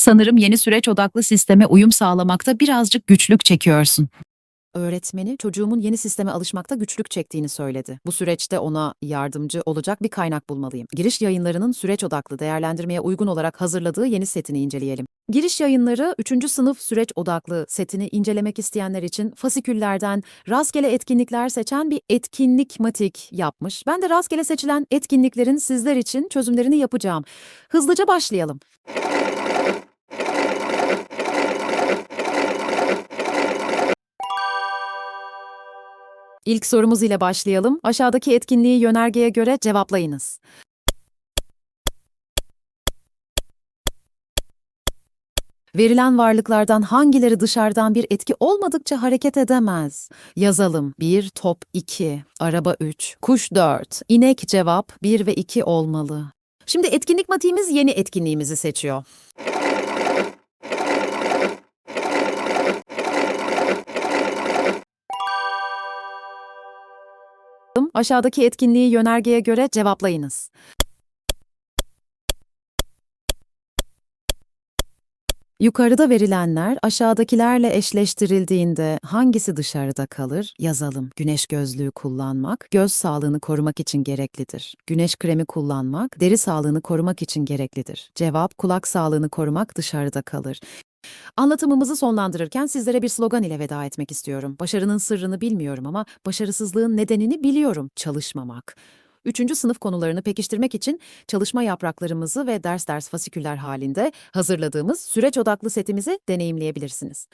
Sanırım yeni süreç odaklı sisteme uyum sağlamakta birazcık güçlük çekiyorsun. Öğretmeni çocuğumun yeni sisteme alışmakta güçlük çektiğini söyledi. Bu süreçte ona yardımcı olacak bir kaynak bulmalıyım. Giriş yayınlarının süreç odaklı değerlendirmeye uygun olarak hazırladığı yeni setini inceleyelim. Giriş yayınları 3. sınıf süreç odaklı setini incelemek isteyenler için fasiküllerden rastgele etkinlikler seçen bir etkinlik matik yapmış. Ben de rastgele seçilen etkinliklerin sizler için çözümlerini yapacağım. Hızlıca başlayalım. İlk sorumuz ile başlayalım. Aşağıdaki etkinliği yönergeye göre cevaplayınız. Verilen varlıklardan hangileri dışarıdan bir etki olmadıkça hareket edemez? Yazalım. 1, top 2, araba 3, kuş 4, inek cevap 1 ve 2 olmalı. Şimdi etkinlik matiğimiz yeni etkinliğimizi seçiyor. Aşağıdaki etkinliği yönergeye göre cevaplayınız. Yukarıda verilenler aşağıdakilerle eşleştirildiğinde hangisi dışarıda kalır? Yazalım. Güneş gözlüğü kullanmak, göz sağlığını korumak için gereklidir. Güneş kremi kullanmak, deri sağlığını korumak için gereklidir. Cevap, kulak sağlığını korumak dışarıda kalır. Anlatımımızı sonlandırırken sizlere bir slogan ile veda etmek istiyorum. Başarının sırrını bilmiyorum ama başarısızlığın nedenini biliyorum. Çalışmamak. Üçüncü sınıf konularını pekiştirmek için çalışma yapraklarımızı ve ders ders fasiküller halinde hazırladığımız süreç odaklı setimizi deneyimleyebilirsiniz.